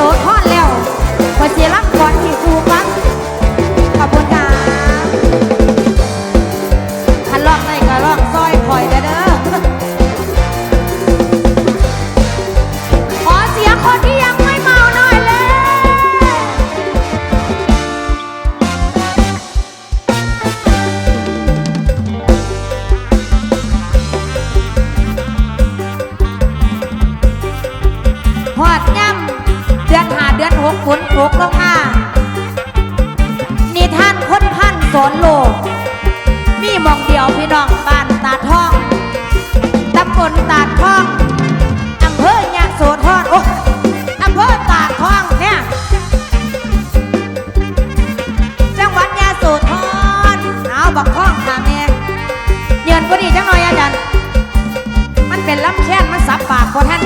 Có นลูก มีมองเดียวพี่น้องบ้านตาทองตำบลตาทองอำเภอยะโสธรโอ้อำเภอตาทองเนี่ยจังหวัดยะโสธรหนาวบักข้องค่ะเนี่ยเยินพอดีจังหน่อยอาจารย์มันเป็นลำแค้นมันสับปากพอท่าน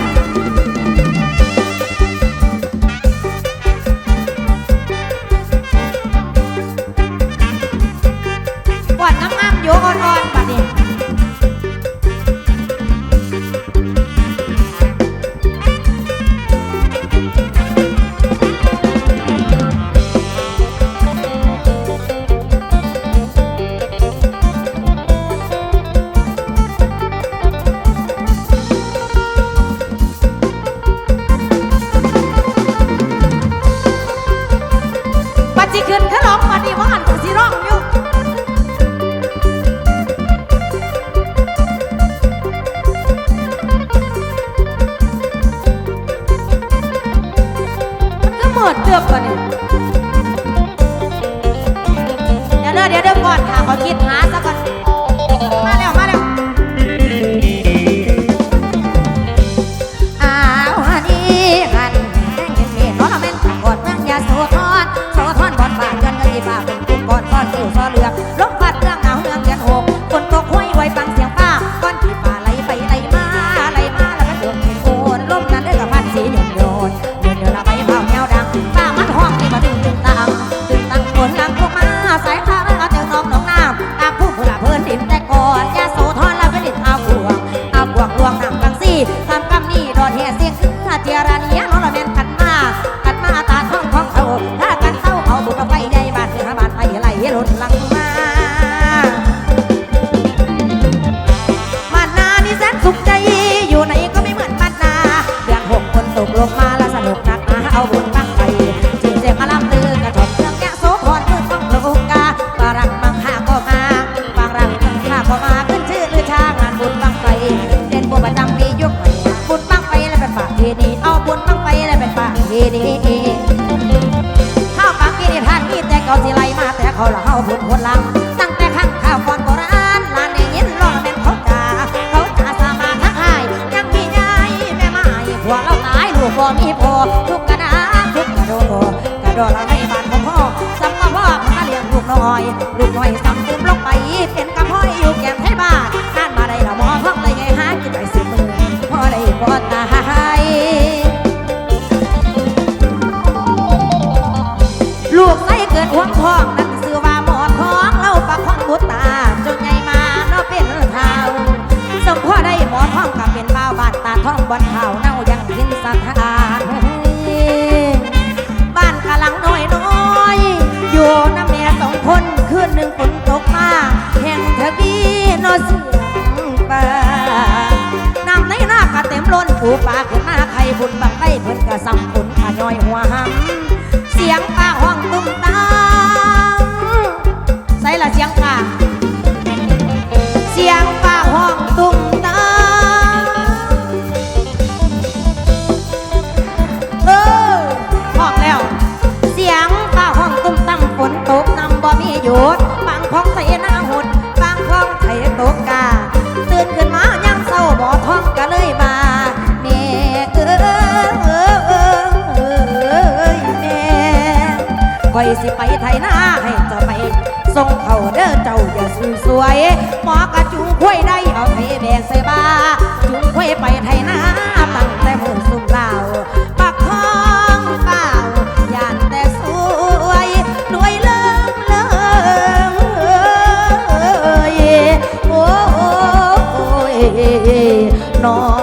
ท้องบอนเผาเน่ายังกินสังารบ้านกะลังน้อยน้อยอยู่น้าแม่สองคนคืนหนึ่งฝนตกมาแห่งทวีนอเสียงป่าน้ำในนากะเต็มล้นปูปลาขึ้นมาไข่บุญบังได้เพิ่นกะซ้ำฝนกะย้อยหัวหำ หยุดบางพ้องใส่หน้าหุดบางพ้องใส่ตกกาตื่นขึ้นมายังเศร้าบ่อท้องก็เลยบาแม่เออเออเออเออแม่คอยสิไปไทยน้าให้จะไปส่งเขาเด้อเจ้าอย่าสวยหมอกระจุงควยได้เอาไทยแบกใส่บาจุงควยไปไทยน้า ¡No!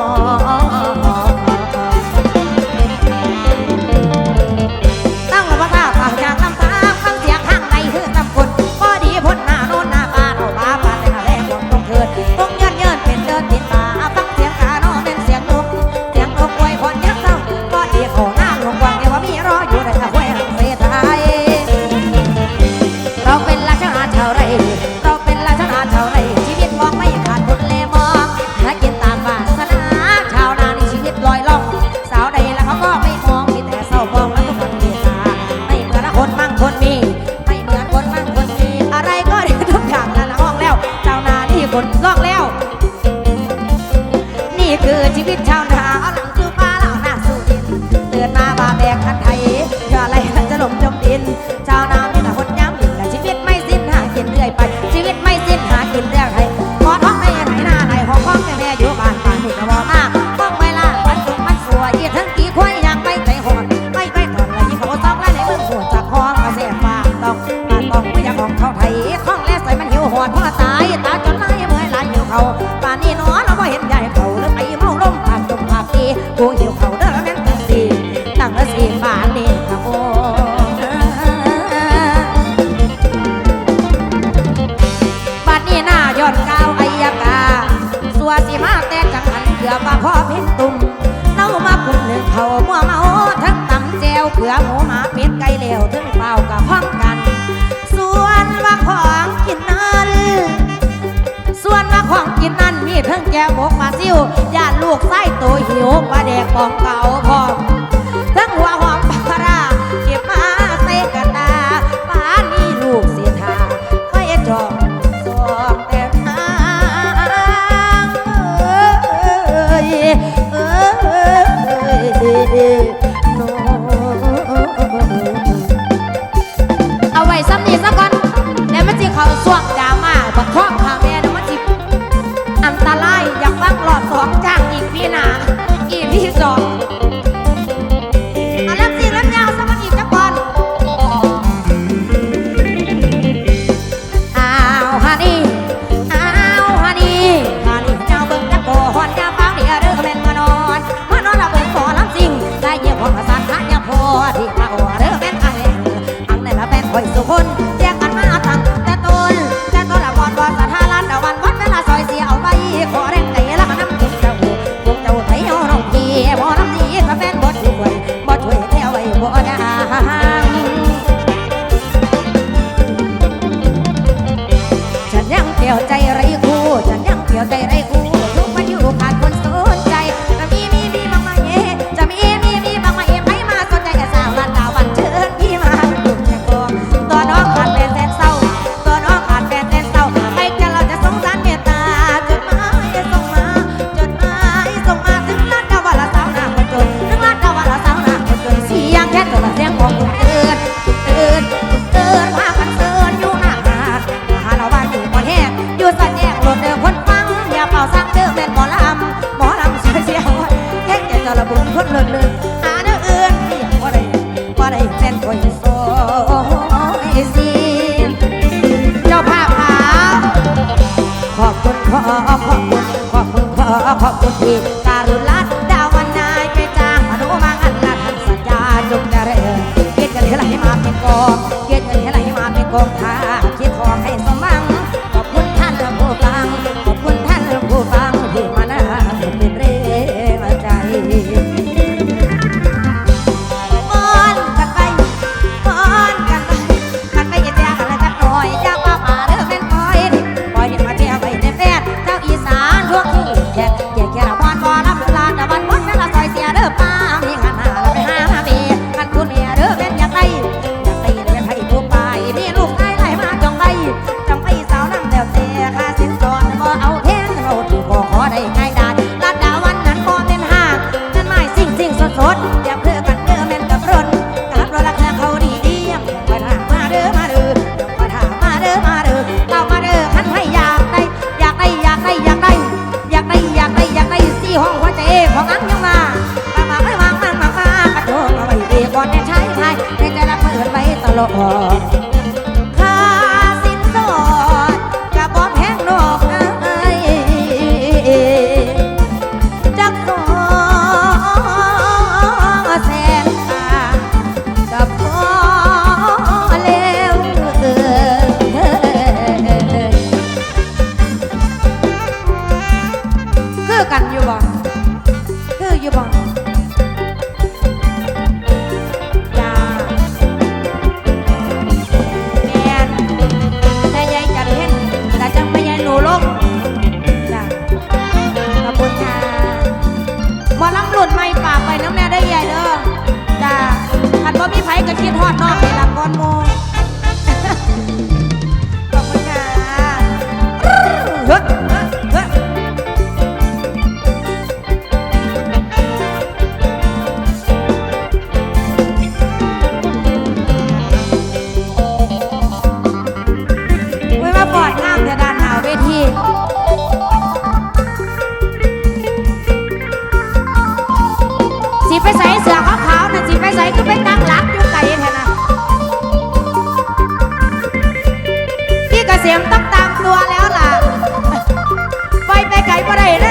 สัวสิมาแต่จังหันเกือบมาพ่อพิษตุ่มเล่ามาคุนหนึ่งเขามัวเมาทั้งตำแจวเผือหมูหมาเป็ดไก่เหลวถึงเปล่ากับห้องกัน ส่วนว่าของกินนั้น ส่วนว่าของกินนั้นมีเพิ่งแจวหมกมาซิวญาติลูกไส้โตหิวปลาแดกปองเก่าพร้อม การุลัดดาวันนายไปจางมาดูมางันลัดสัญญาจงจะเร่เกียเงินไหลมาเป็นกอเกียเงินไหลมาเป็นกองา อก เสียงต้องตามตัวแล้วล่ะ ไปไปไกลบ่ได้เลย